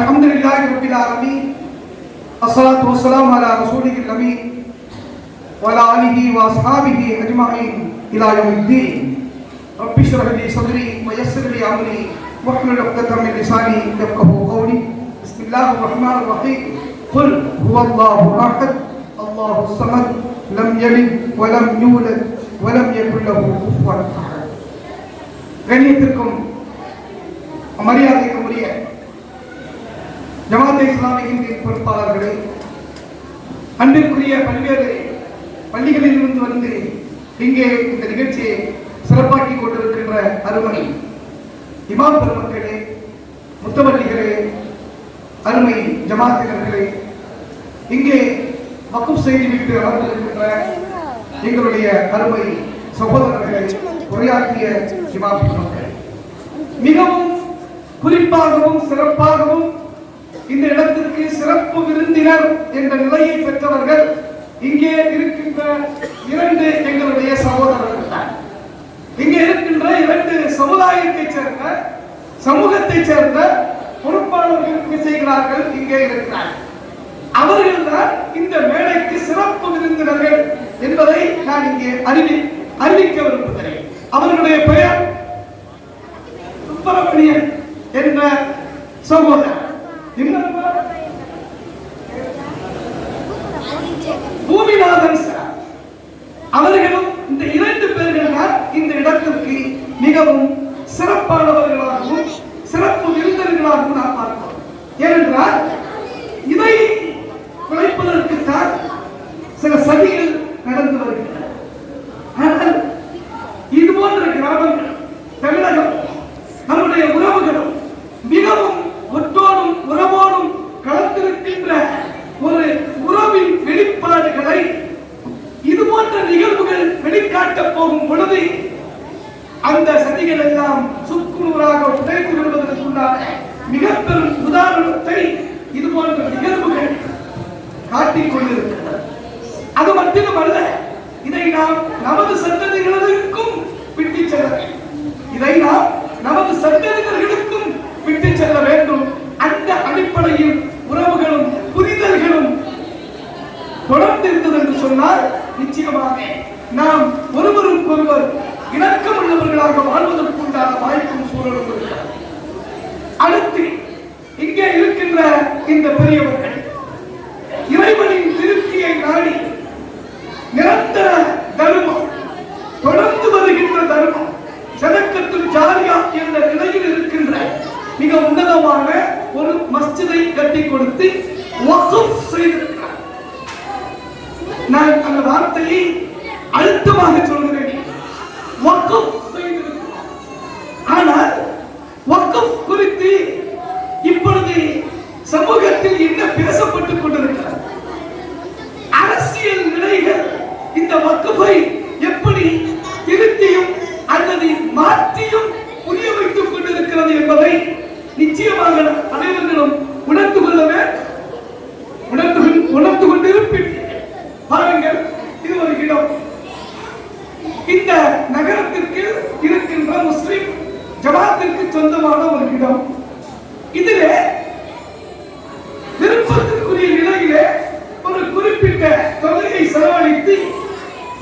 الحمد لله رب العالمين الصلاة والسلام على رسوله الأمين وعلى آله وأصحابه أجمعين إلى يوم الدين رب اشرح لي صدري ويسر لي أمري واحلل عقدة من لساني يفقهوا قولي بسم الله الرحمن الرحيم قل هو الله أحد الله الصمد لم يلد ولم يولد ولم يكن له كفوا أحد கண்ணியத்திற்கும் மரியாதைக்கும் உரிய ஜமாத்தே இஸ்லாமியின் பொறுப்பாளர்களே அன்பிற்குரிய பல்வேறு பள்ளிகளில் இருந்து வந்து இங்கே இந்த நிகழ்ச்சியை சிறப்பாக்கி கொண்டிருக்கின்ற அருமை இமாம் பெருமக்களே முத்தவள்ளிகளே அருமை ஜமாத்தினர்களே இங்கே வக்குப் செய்துவிட்டு அமர்ந்திருக்கின்ற எங்களுடைய அருமை சகோதரர்களை உரையாற்றிய இமாம் பெருமக்களே. மிகவும் குறிப்பாகவும் சிறப்பாகவும் இந்த இடத்திற்கு சிறப்பு விருந்தினர் என்ற நிலையை பெற்றவர்கள் இங்கே இருக்கின்ற இரண்டு எங்களுடைய சகோதரர்கள் தான் இங்கே இருக்கின்ற இரண்டு சமுதாயத்தைச் சேர்ந்த சமூகத்தைச் சேர்ந்த பொறுப்பாளர்கள் செய்கிறார்கள் இங்கே இருக்கிறார்கள். அவர்கள் தான் இந்த மேடைக்கு சிறப்பு விருந்தினர்கள் என்பதை நான் இங்கே அறிவி அறிவிக்க விரும்புகிறேன். அவர்களுடைய பெயர் சுப்பிரமணியன் என்ற சகோதரர். பூமிநாதன் சார். அவர்களும் இந்த இரண்டு பேர்கள் தான் இந்த இடத்திற்கு மிகவும் சிறப்பானவர்களாகவும் சிறப்பு விருந்தர்களாகவும் நாம் பார்க்கிறோம். ஏனென்றால் இதை குறைப்பதற்குத்தான் சில சதிகள் நடந்து வருகின்றன. ஆனால் இது போன்ற கிராமங்கள் தமிழகம் நம்முடைய உறவுகளும் மிகவும் ஒற்றோடும் உறவோடும் கலந்திருக்கின்ற ஒரு உறவின் வெளிப்பாடுகளை இது போன்ற நிகழ்வுகள் வெளிக்காட்டப் போகும் பொழுது அந்த சதிகள் எல்லாம் சுக்குநூறாக உடைத்து விடுவதற்குண்டான மிக பெரும் உதாரணத்தை இது போன்ற நிகழ்வுகள் காட்டிக் கொண்டிருக்கின்றன அது மட்டுமல்ல இதை நாம் நமது சந்ததிகளுக்கும் விட்டு செல்ல வேண்டும் இதை நாம் நமது சந்ததிகளுக்கும் விட்டு செல்ல வேண்டும் அந்த அடிப்படையில் உறவுகளும் புரிதல்களும் தொடர்ந்து இருந்தது என்று சொன்னால் நிச்சயமாக நாம் ஒருவருக்கொருவர் இணக்கம் உள்ளவர்களாக வாழ்வதற்குண்டான வாய்ப்பும் சூழலும் இருக்கிறது. அடுத்து இங்கே இருக்கின்ற இந்த பெரியவர்கள் இறைவனின் திருப்தியை நாடி நிரந்தர தர்மம் தொடர்ந்து வருகின்ற தர்மம் சதக்கத்துல் ஜாரியா என்ற நிலையில் இருக்கின்ற மிக உன்னதமான ஒரு மஸ்ஜிதை கட்டி கொடுத்து செய்து நான் அந்த வார்த்தையை அழுத்தமாக சொல்கிறேன்.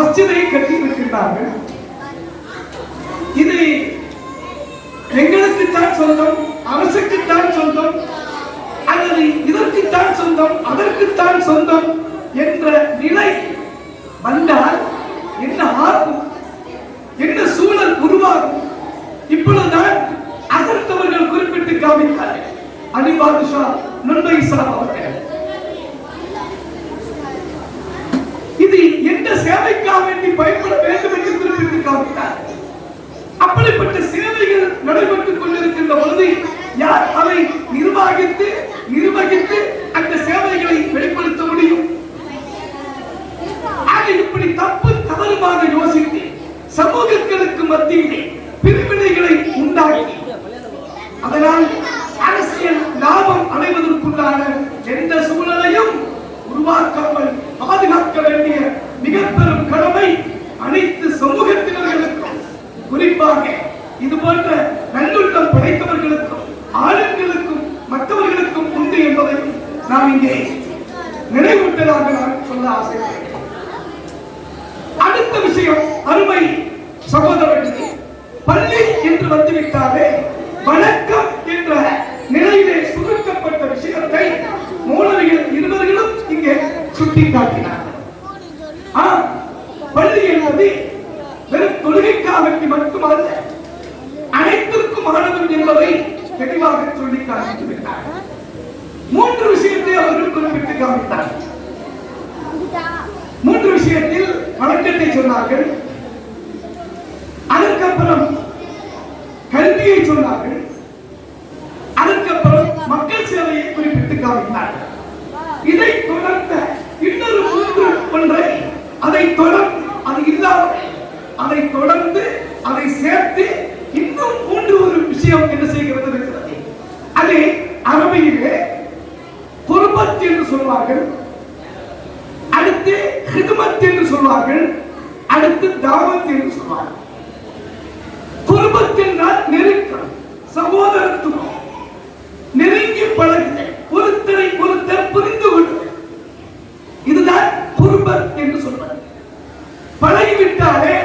மஸ்ஜிதை கட்டி இருக்கின்றார்கள் இது எங்களுக்குத்தான் சொந்தம் அரசுக்குத்தான் சொந்தம் அல்லது இதற்குத்தான் சொந்தம் அதற்குத்தான் சொந்தம் என்ற நிலை வந்தால் என்ன ஆகும்? என்ன சூழல் உருவாகும்? இப்பொழுதுதான் அகர்த்தவர்கள் குறிப்பிட்டு காமித்தார் அலிபாதுஷா நுண்மை இஸ்லாம் அவர்கள் இது எந்த சேவைக்காக வேண்டி பயன்பட வேண்டும் என்று குறிப்பிட்டு அப்படிப்பட்ட சேவைகள் அடுத்த விஷயம் அருமை சகோதரர்களே பள்ளி என்று வந்துவிட்டாலே வணக்கம் என்ற நிலையிலே சுருக்கப்பட்ட விஷயத்தை மூலவிகள் இருவர்களும் இங்கே சுட்டிக்காட்டினார் பள்ளி என்பது வெறும் தொழுகைக்காக மட்டுமல்ல அனைத்திற்கும் மாணவர் என்பதை தெளிவாக சொல்லி காண்பித்து விட்டார் மூன்று விஷயத்தை அவர்கள் குறிப்பிட்டு காமித்தார்கள் மூன்று விஷயத்தில் வணக்கத்தை சொன்னார்கள். அதற்கப்புறம் கல்வியை சொன்னார்கள். அதற்கப்புறம் மக்கள் சேவையை குறிப்பிட்டு காமித்தார்கள் இதை தொடர்ந்த இன்னொரு மூன்று ஒன்றை அதை தொடர்ந்து அது இல்லாமல் அதை தொடர்ந்து அதை சேர்த்து இன்னும் மூன்று ஒரு விஷயம் என்ன செய்கிறது? அது அரபியிலே குர்பத் என்று சொல்வார்கள். அடுத்து ஹிதுமத் என்று சொல்வார்கள். அடுத்து தாவத் என்று சொல்வார்கள். குடும்பத்தில் என்றால் நெருக்கம் சகோதரத்துவம் நெருங்கி பழகுதல். ஒருத்தரை ஒருத்தர் புரிந்து கொள்ளுதல் இதுதான் குர்பத் என்று சொல்வது பழகிவிட்டாலே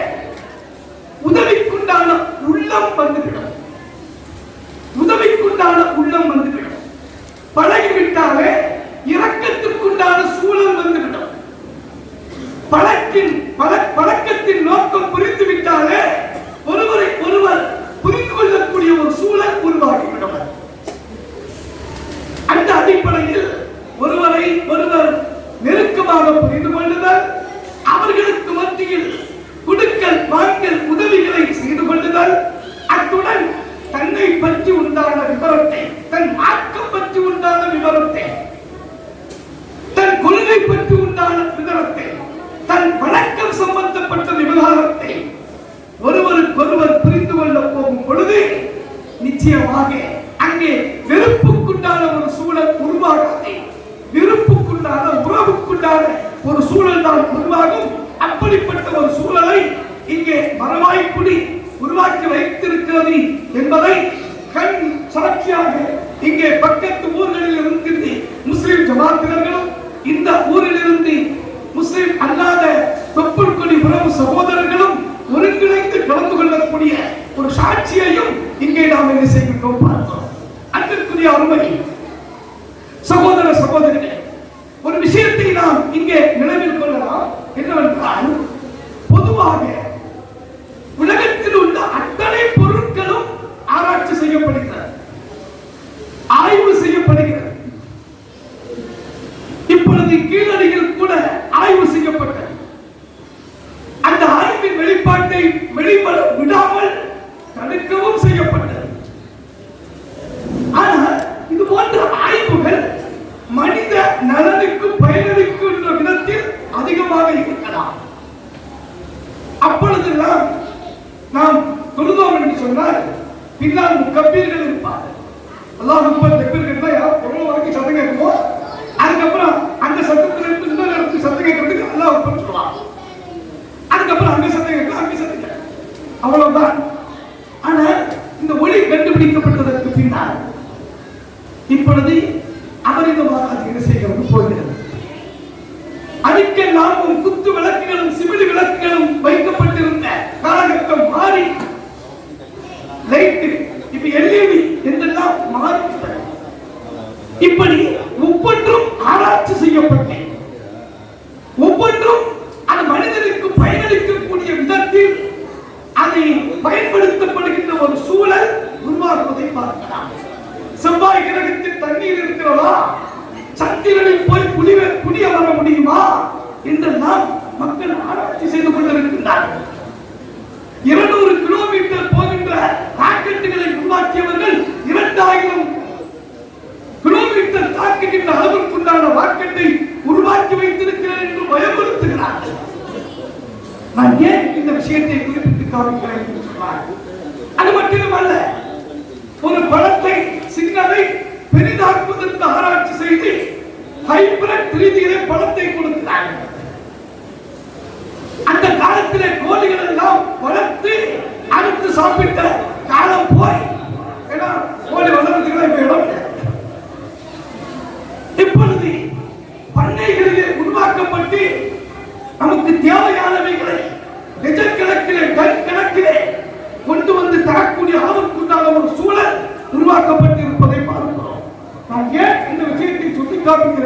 உதவிக்குண்டான உள்ளம் வந்துவிடும் உதவிக்குண்டான உள்ளம் வந்துவிடும் பழகிவிட்டாலே இரக்கத்திற்குண்டான சூழல் வந்துவிடும் பழக்கின் பழ பழக்கத்தின் நோக்கம் புரிந்து விட்டாலே ஒருவரை ஒருவர் புரிந்து கொள்ளக்கூடிய ஒரு சூழல் உருவாகிவிடும் அந்த அடிப்படையில் ஒருவரை ஒருவர் நெருக்கமாக புரிந்து கொள்ளுதல் அவர்களுக்கு மத்தியில் குடுக்கல் வாங்கல் உதவிகளை செய்து கொள்ளுதல் அத்துடன் தன்னை பற்றி உண்டான விவரத்தை தன் மார்க்கம் பற்றி உண்டான விவரத்தை தன் கொள்கை பற்றி உண்டான விவரத்தை தன் வணக்கம் சம்பந்தப்பட்ட விவகாரத்தை ஒருவருக்கொருவர் புரிந்து கொள்ள போகும் பொழுது நிச்சயமாக அங்கே வெறுப்புக்குண்டான ஒரு சூழல் உருவாகாது வெறுப்புக்குண்டான உறவுக்குண்டான ஒரு சூழல் தான் உருவாகும் அப்படிப்பட்ட ஒரு சூழலை இங்கே மரவாய்க்குடி உருவாக்கி வைத்திருக்கிறது என்பதை கண் சாட்சியாக இங்கே பக்கத்து ஊர்களில் இருந்து முஸ்லிம் ஜமாத்தினர்களும் இந்த ஊரில் இருந்து முஸ்லிம் அல்லாத தொப்புள் கொடி உறவு சகோதரர்களும் ஒருங்கிணைந்து கலந்து கொள்ளக்கூடிய ஒரு சாட்சியையும் இங்கே நாம் என்ன செய்கின்றோம் பார்க்கிறோம். அன்பிற்குரிய அருமை சகோதர சகோதரிகளே ஒரு விஷயத்தை நாம் இங்கே நினைவில் கொள்ளலாம். என்னவென்றால் பொதுவாக நான் ஏன் இந்த விஷயத்தை குறிப்பிட்டு கவனிக்கிறேன் என்று சொன்னார் அது மட்டுமல்ல ஒரு பழத்தை சின்னதை பெரிதாக்குவதற்கு ஆராய்ச்சி செய்து ஹைபிரட் ரீதியிலே பழத்தை கொடுத்தார். அந்த காலத்திலே கோழிகள் எல்லாம் வளர்த்து அடுத்து சாப்பிட்ட காலம் போய் ஏன்னா கோழி வளர்ந்துகளே போயிடும் இப்பொழுது பண்ணைகளிலே உருவாக்கப்பட்டு நமக்கு தேவையானவைகளை நிஜ கணக்கிலே கண் கணக்கிலே கொண்டு வந்து தரக்கூடிய அளவுக்குண்டான ஒரு சூழல் உருவாக்கப்பட்டு இருப்பதை பார்க்கிறோம். நான் ஏன் இந்த விஷயத்தை சுட்டிக்காட்டுகிறேன்?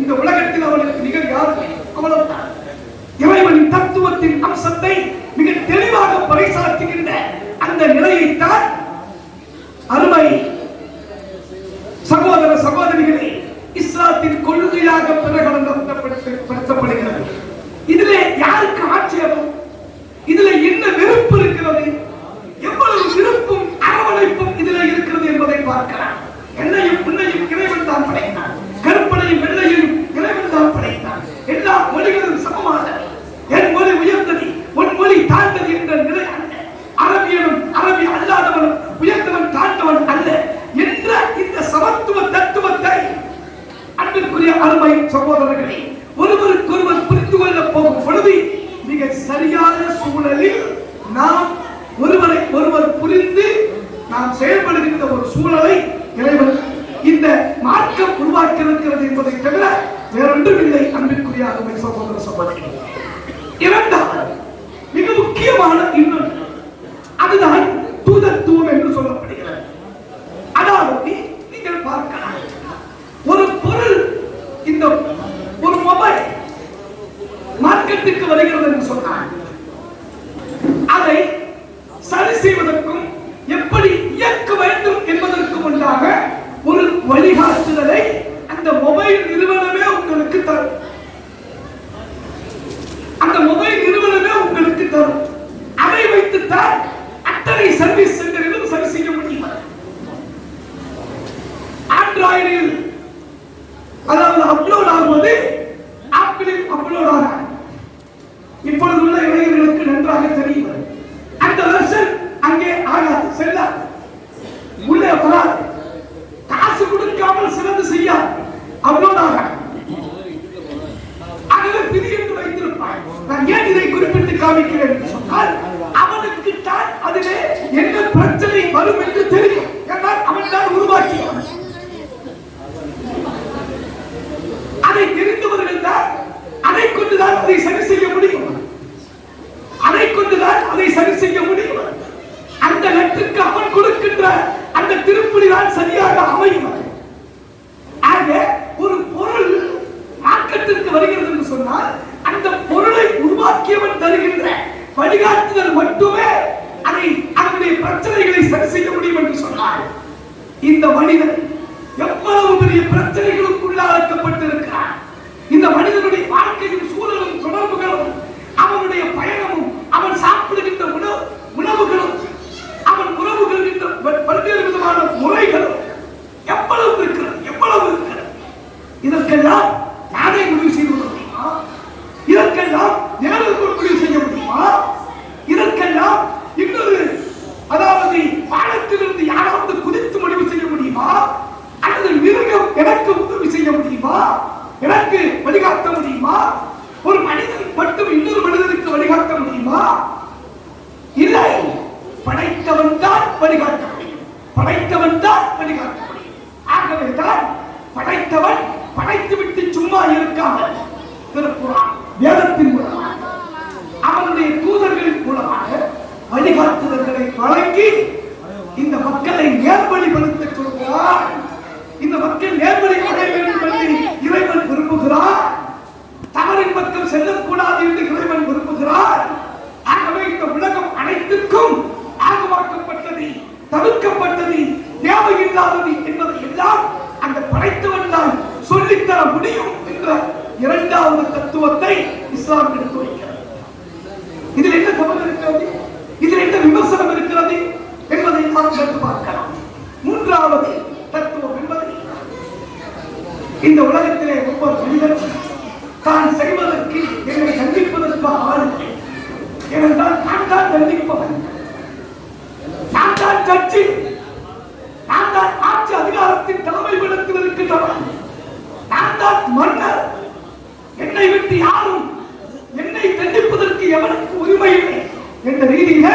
இந்த உலகத்தில் அவளுக்கு நிகழ் யாரும் அவ்வளவுதான் இறைவனின் தத்துவத்தின் அம்சத்தை மிக தெளிவாக பறைசாற்றுகின்ற அந்த நிலையைத்தான் அருமை சகோதர சகோதரிகளை இஸ்லாத்தின் கொள்கையாக பிரகடனப்படுத்தப்படுகிறது. இதுல யாருக்கு ஆட்சேபம்? இதுல என்ன விருப்பம் இருக்கிறது? எவ்வளவு விருப்பும் அரவணைப்பும் இதுல இருக்கிறது என்பதை பார்க்கலாம். என்னையும் உன்னையும் இறைவன் தான் படைத்தான். எல்லா மொழிகளும் சமமான என் மொழி உயர்ந்தது உன் மொழி தாழ்ந்தது என்ற நிலை だよら உருவாக்கியவன் தருகின்ற வழிகாட்டுதல் மட்டுமே அதை அதனுடைய பிரச்சனைகளை சரி செய்ய முடியும் என்று சொன்னார். இந்த மனிதன் எவ்வளவு பெரிய பிரச்சனைகளுக்குள்ளாக்கப்பட்டிருக்கிறார் இந்த மனிதனுடைய வாழ்க்கையின் சூழலும் தொடர்புகளும் அவனுடைய பயணமும் அவன் சாப்பிடுகின்ற உணவு உணவுகளும் அவன் உறவு கொள்கின்ற பல்வேறு விதமான முறைகளும் எவ்வளவு இருக்கிறது எவ்வளவு இருக்கிறது? இதற்கெல்லாம் நானே முடிவு செய்து கொள்ள முடியுமா இதற்கெல்லாம் நேரில் முடிவு செய்ய முடியுமா இதற்கெல்லாம் இன்னொரு அதாவது வானத்திலிருந்து யாராவது குதித்து முடிவு செய்ய முடியுமா? அல்லது மிருகம் எனக்கு உதவி செய்ய முடியுமா? எனக்கு வழிகாட்ட முடியுமா? ஒரு மனிதன் மட்டும் இன்னொரு மனிதனுக்கு வழிகாட்ட முடியுமா? இல்லை. படைத்தவன் தான் வழிகாட்ட முடியும். படைத்தவன் தான் வழிகாட்ட முடியும். ஆகவே தான் படைத்தவன் படைத்துவிட்டு சும்மா இருக்காமல் திருக்குறான் வேதத்தின் மூலமாக அவனுடைய தூதர்களின் மூலமாக வழிகாட்டுதல்களை வழங்கி இந்த மக்களை நேர்வழிப்படுத்த சொல்கிறார் இந்த மக்கள் நேர்வழி அடைய வேண்டும் என்று இறைவன் விரும்புகிறார் தவறின் பக்கம் செல்லக்கூடாது என்று இறைவன் விரும்புகிறார் ஆகவே இந்த உலகம் அனைத்துக்கும் ஆகமாக்கப்பட்டது தவிர்க்கப்பட்டது தேவையில்லாதது என்பதை எல்லாம் அந்த படைத்தவன் தான் சொல்லித்தர முடியும் என்ற இரண்டாவது தத்துவத்தை இஸ்லாம் எடுத்து வைக்கிறது இதில் என்ன தவறு இருக்கிறது இதில் என்ன விமர்சனம் இருக்கிறது என்பதை நாம் எடுத்து பார்க்கலாம் மூன்றாவது தத்துவம் என்பது இந்த உலகத்திலே ஒவ்வொரு மனிதனும் தான் செய்வதற்கு என்னை தண்டிப்பதற்கு ஆள் இல்லை. ஏனென்றால் நான் தான் தண்டிப்பவன் நான் தான் ஜட்ஜி நான் தான் ஆட்சி அதிகாரத்தின் தலைமை பீடத்தில் இருக்கின்றவன். நான் தான் மன்னர். என்னை விட்டு யாரும் என்னை தண்டிப்பதற்கு எவனுக்கு உரிமை இல்லை என்ற ரீதியில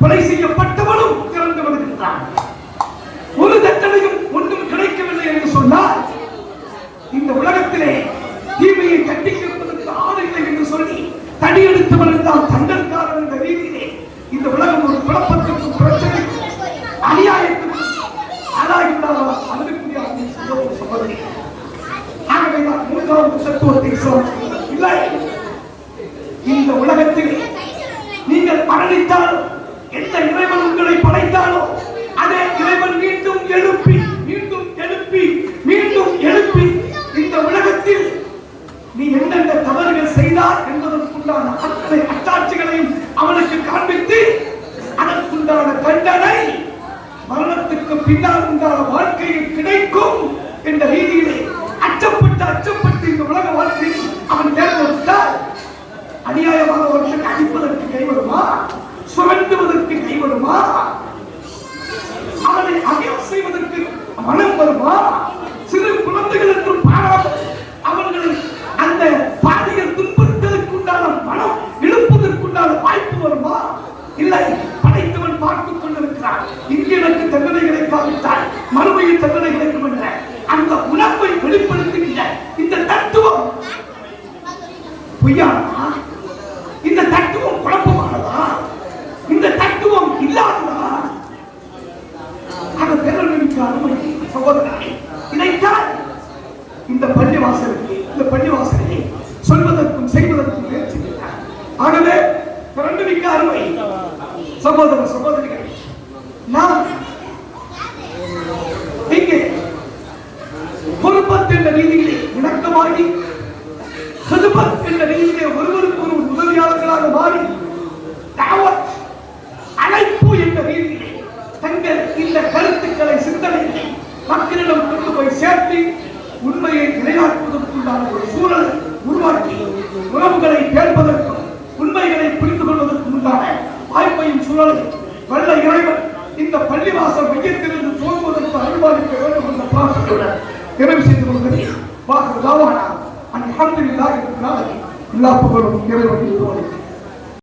கொலை செய்யப்பட்டவனும் திறந்து வருகின்றான் ஒரு தண்டனையும் ஒன்றும் கிடைக்கவில்லை என்று சொன்னால் இந்த உலகத்திலே தீமையை கட்டி கேட்பதற்கு ஆள் இல்லை என்று சொல்லி தடி எடுத்தவன் என்றால் தண்டன்காரன் என்ற ரீதியிலே இந்த உலகம் ஒரு குழப்பத்திற்கும் பிரச்சனைக்கும் அநியாயத்திற்கும் ஆளாகிவிடாதா அதற்குரிய சகோதரி. ஆகவே நான் மூன்றாவது தத்துவத்தை சொல்றேன் என்ற ரீதியிலே இணக்கமாகி ஹிதுமத் என்ற ரீதியிலே ஒருவருக்கு ஒரு உதவியாளர்களாக மாறி தாவத் அழைப்பு என்ற ரீதியிலே தங்கள் இந்த கருத்துக்களை சிந்தனைகளை மக்களிடம் கொண்டு போய் சேர்த்து உண்மையை நிலைநாட்டுவதற்குண்டான ஒரு சூழல் உருவாக்கி உறவுகளை கேட்பதற்கும் உண்மைகளை புரிந்து கொள்வதற்கும் உண்டான வாய்ப்பையும் சூழலையும் வல்ல இறைவன் இந்த பள்ளிவாசல் மையத்திலிருந்து தோல்வதற்கு அனுமதிக்க வேண்டும் என்ற பிரார்த்தனையுடன் நிறைவு செய்து கொள்கிறேன் வாக்கு தாவானா அல்ஹம்துலில்லாஹி ரப்பில் ஆலமீன் எல்லா புகழும் இறைவனுக்கு